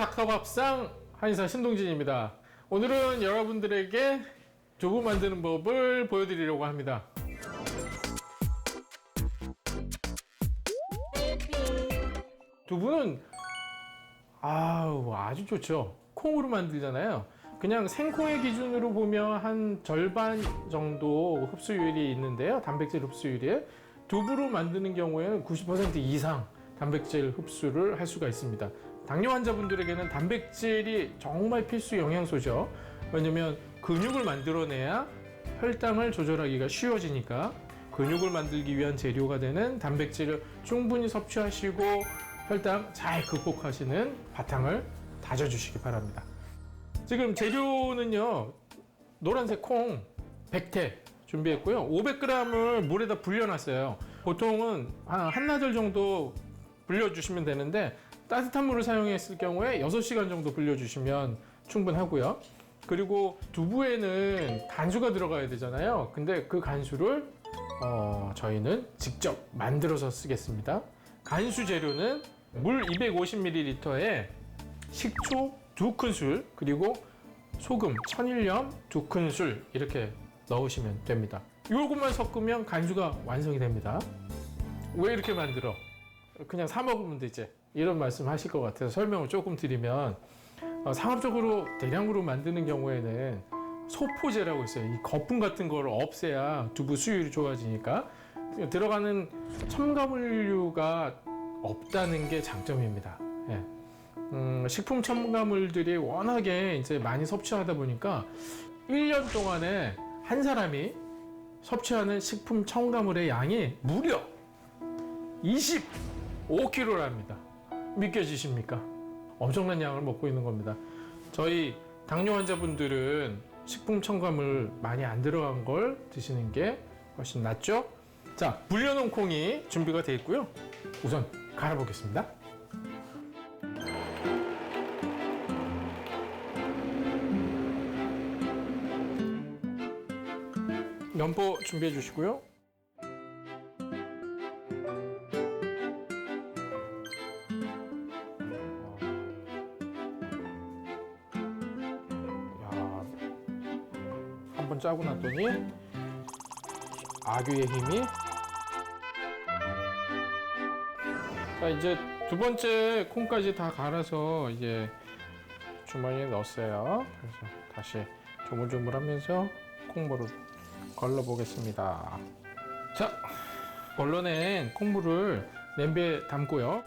닥터밥상 한의사 신동진입니다. 오늘은 여러분들에게 두부 만드는 법을 보여드리려고 합니다. 두부는 아우 아주 좋죠. 콩으로 만들잖아요. 그냥 생콩의 기준으로 보면 한 절반 정도 흡수율이 있는데요. 단백질 흡수율이 두부로 만드는 경우에는 90% 이상 단백질 흡수를 할 수가 있습니다. 당뇨 환자분들에게는 단백질이 정말 필수 영양소죠. 왜냐면 근육을 만들어내야 혈당을 조절하기가 쉬워지니까 근육을 만들기 위한 재료가 되는 단백질을 충분히 섭취하시고 혈당 잘 극복하시는 바탕을 다져주시기 바랍니다. 지금 재료는요 노란색 콩 100태 준비했고요 500g을 물에다 불려놨어요 보통은 한 한나절 정도 불려주시면 되는데 따뜻한 물을 사용했을 경우에 6시간 정도 불려주시면 충분하고요 그리고 두부에는 간수가 들어가야 되잖아요 근데 그 간수를 어, 저희는 직접 만들어서 쓰겠습니다 간수 재료는 물 250ml에 식초 두 큰술 그리고 소금 천일염 두 큰술 이렇게 넣으시면 됩니다. 이것만 섞으면 간수가 완성이 됩니다. 왜 이렇게 만들어? 그냥 사 먹으면 되지. 이런 말씀 하실 것 같아서 설명을 조금 드리면 어, 상업적으로 대량으로 만드는 경우에는 소포제라고 있어요. 이 거품 같은 걸 없애야 두부 수율이 좋아지니까 들어가는 첨가물류가 없다는 게 장점입니다. 예. 음, 식품 첨가물들이 워낙에 이제 많이 섭취하다 보니까 1년 동안에 한 사람이 섭취하는 식품 첨가물의 양이 무려 25kg랍니다. 믿겨지십니까? 엄청난 양을 먹고 있는 겁니다. 저희 당뇨 환자분들은 식품 첨가물 많이 안 들어간 걸 드시는 게 훨씬 낫죠? 자, 불려놓은 콩이 준비가 되어 있고요. 우선 갈아보겠습니다. 면포 준비해 주시고요. 번 짜고 났더니 아귀의 힘이 자 이제 두 번째 콩까지 다 갈아서 이제 주머니에 넣었어요. 그래서 다시 조물조물 하면서 콩물을 걸러 보겠습니다. 자, 걸러낸 콩물을 냄비에 담고요.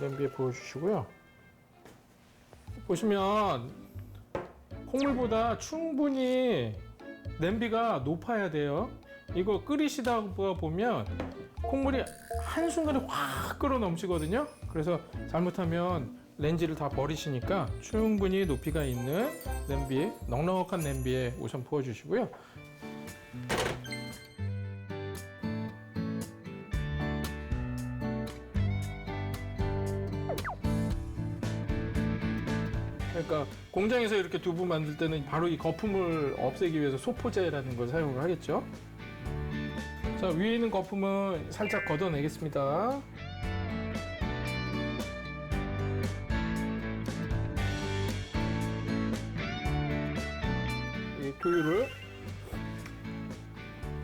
냄비에 부어주시고요. 보시면 콩물보다 충분히 냄비가 높아야 돼요. 이거 끓이시다 보면 콩물이 한순간에 확 끓어 넘치거든요. 그래서 잘못하면 렌즈를 다 버리시니까 충분히 높이가 있는 냄비, 넉넉한 냄비에 우선 부어주시고요. 그러니까 공장에서 이렇게 두부 만들 때는 바로 이 거품을 없애기 위해서 소포제라는 걸 사용을 하겠죠. 자, 위에 있는 거품은 살짝 걷어내겠습니다. 이 두유를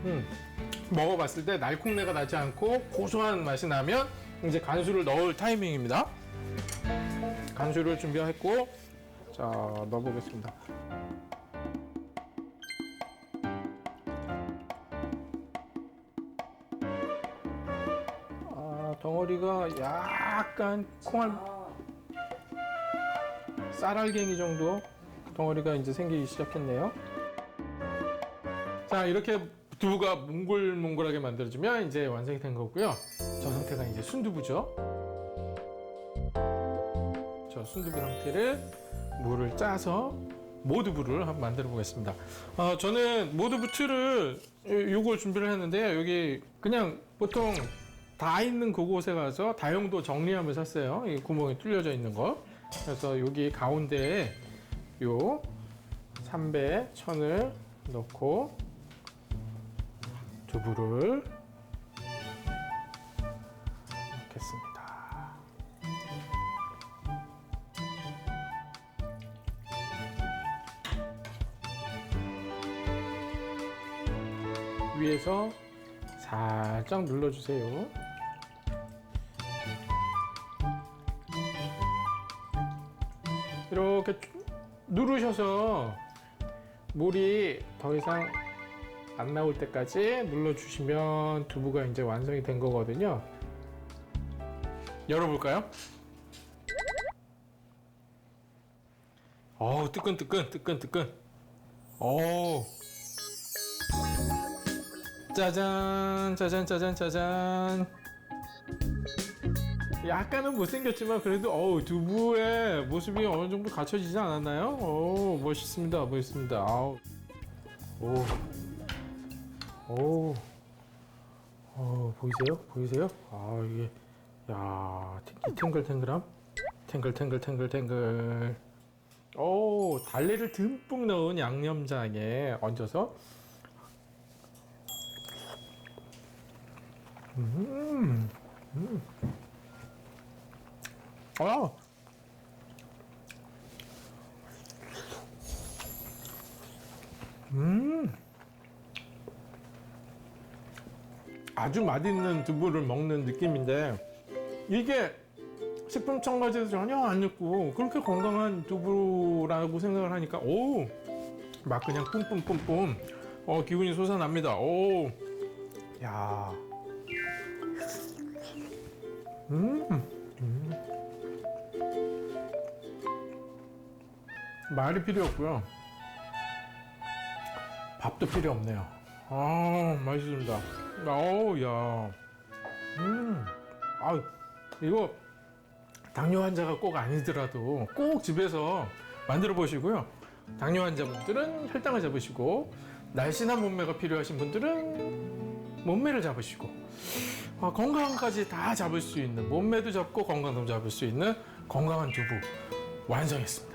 음, 먹어봤을 때 날콩내가 나지 않고 고소한 맛이 나면 이제 간수를 넣을 타이밍입니다. 간수를 준비했고 자 넣어보겠습니다. 아 덩어리가 약간 콩알 쌀알갱이 정도 덩어리가 이제 생기기 시작했네요. 자 이렇게 두부가 몽글몽글하게 만들어지면 이제 완성이 된 거고요. 저 상태가 이제 순두부죠. 저 순두부 상태를 물을 짜서 모두부를 한번 만들어 보겠습니다. 어, 저는 틀을 요- 요걸 준비를 했는데요. 여기 그냥 보통 다 있는 그곳에 가서 다용도 정리함을 샀어요. 이 구멍이 뚫려져 있는 거. 그래서 여기 가운데에 요 삼배 천을 넣고 두부를 넣겠습니다. 위에서 살짝 눌러주세요. 이렇게 쭉 누르셔서 물이 더 이상 안 나올 때까지 눌러주시면 두부가 이제 완성이 된 거거든요. 열어볼까요? 어우 뜨끈뜨끈 뜨끈뜨끈 오 짜잔 짜잔 짜잔 짜잔 약간은 못생겼지만 그래도 어우 두부의 모습이 어느 정도 갖춰지지 않았나요? 오 멋있습니다 멋있습니다 아우 오 오. 어, 보이세요? 보이세요? 아, 이게, 야, 이 탱글탱글함? 탱글탱글탱글탱글. 오, 달래를 듬뿍 넣은 양념장에 얹어서. 음, 음. 아, 음. 아주 맛있는 두부를 먹는 느낌인데 이게 식품 첨가제도 전혀 안 넣고 그렇게 건강한 두부라고 생각을 하니까 오맛 그냥 뿜뿜뿜뿜. 어 기분이 솟아납니다. 오야 음, 음. 말이 필요 없고요. 밥도 필요 없네요. 아 맛있습니다. 어우 야. 음, 아 이거 당뇨 환자가 꼭 아니더라도 꼭 집에서 만들어 보시고요. 당뇨 환자분들은 혈당을 잡으시고 날씬한 몸매가 필요하신 분들은 몸매를 잡으시고 아, 건강까지 다 잡을 수 있는 몸매도 잡고 건강도 잡을 수 있는 건강한 두부 완성했습니다.